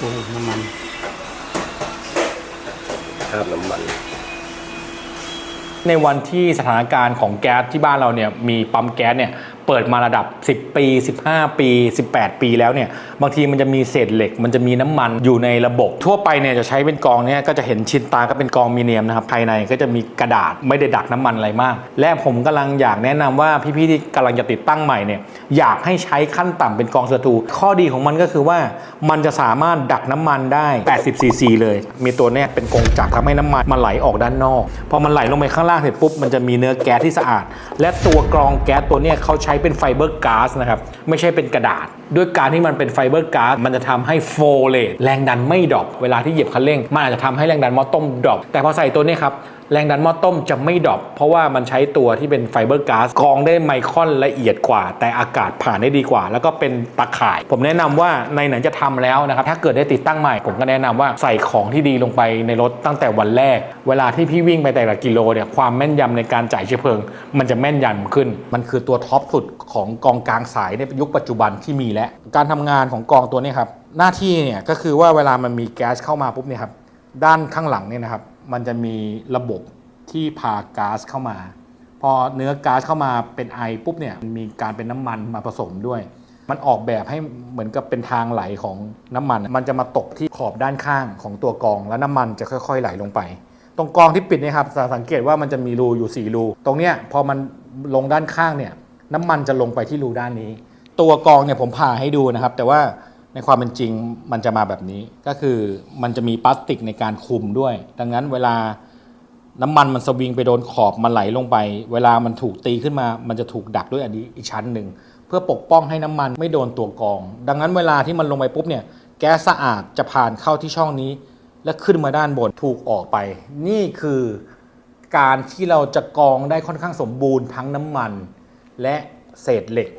น้ำมันคราบน้ำมัน ในวันที่สถานการณ์ของแก๊สที่บ้านเราเนี่ยมีปั๊มแก๊สเนี่ย เปิดมาระดับ 10 ปี 15 ปี 18 ปีแล้วเนี่ยบางทีมันจะมีเศษเหล็ก มันจะมีน้ำมันอยู่ในระบบ ทั่วไปเนี่ยจะใช้เป็นกองเนี่ยก็จะเห็นชินตาก็เป็นกองมีเนียมนะครับภายในก็จะมีกระดาษไม่ได้ดักน้ำมันอะไรมาก และผมกำลังอยากแนะนำว่าพี่ๆที่กำลังจะติดตั้งใหม่เนี่ยอยากให้ใช้ขั้นต่ำเป็นกองสตูข้อดีของมันก็คือว่ามันจะสามารถดักน้ำมันได้80ซีซีเลย มีตัวเนี้ยเป็นกงจักรทำให้น้ำมันมันไหลออกด้านนอก พอมันไหลลงไปข้างล่างเสร็จปุ๊บมันจะมีเนื้อแก๊สที่สะอาด และตัวกรองแก๊สตัวเนี้ยเขาใช้เป็นไฟเบอร์ก๊าซนะครับ ไม่ใช่เป็นกระดาษ ด้วยการที่มันเป็นไฟเบอร์ก๊าซมันจะทำให้โฟเลตแรงดันไม่ดรอปเวลาที่เหยียบคันเร่ง มันอาจจะทำให้แรงดันมอต้มดรอปแต่พอใส่ตัวนี้ครับแรงดันหม้อต้มจะไม่ดรอปเพราะว่ามันใช้ตัวที่เป็นไฟเบอร์ก๊าซกรองได้ไมครอนละเอียดกว่า แต่อากาศผ่านได้ดีกว่า แล้วก็เป็นตะข่าย ผมแนะนำว่าในไหนจะทำแล้วนะครับ ถ้าเกิดได้ติดตั้งใหม่ ผมก็แนะนำว่าใส่ของที่ดีลงไปในรถตั้งแต่วันแรก เวลาที่พี่วิ่งไปแต่ละกิโลเนี่ยความแม่นยำในการจ่ายเชื้อเพลิง มันจะแม่นยำขึ้น มันคือตัวท็อปสุดของกองกลางสายในยุคปัจจุบันที่มีแล้ว การทำงานของกองตัวนี้ครับหน้าที่เนี่ยก็คือว่าเวลามันมีแก๊สเข้ามาปุ๊บเนี่ยครับด้านข้างหลังเนี่ยนะครับมันจะมีระบบที่พาก๊าซเข้ามา พอเนื้อก๊าซเข้ามาเป็นไอปุ๊บเนี่ยมีการเป็นน้ำมันมาผสมด้วย มันออกแบบให้เหมือนกับเป็นทางไหลของน้ำมัน มันจะมาตกที่ขอบด้านข้างของตัวกอง แล้วน้ำมันจะค่อยๆไหลลงไป ตรงกองที่ปิดเนยครับสังเกตว่ามันจะมีรูอยู่4รูตรงเนี้ยพอมันลงด้านข้างเนี่ยน้ำมันจะลงไปที่รูด้านนี้ ตัวกองเนี่ยผมผ่าให้ดูนะครับ แต่ว่าในความเป็นจริงมันจะมาแบบนี้ ก็คือมันจะมีพลาสติกในการคุมด้วย ดังนั้นเวลาน้ำมันมันสวิงไปโดนขอบมันไหลลงไป เวลามันถูกตีขึ้นมา มันจะถูกดักด้วยอันนี้อีกชั้นหนึ่งเพื่อปกป้องให้น้ำมันไม่โดนตัวกอง ดังนั้นเวลาที่มันลงไปปุ๊บเนี่ยแก๊สสะอาดจะผ่านเข้าที่ช่องนี้ และขึ้นมาด้านบนถูกออกไป นี่คือการที่เราจะกองได้ค่อนข้างสมบูรณ์ทั้งน้ำมัน และเศษเหล็ก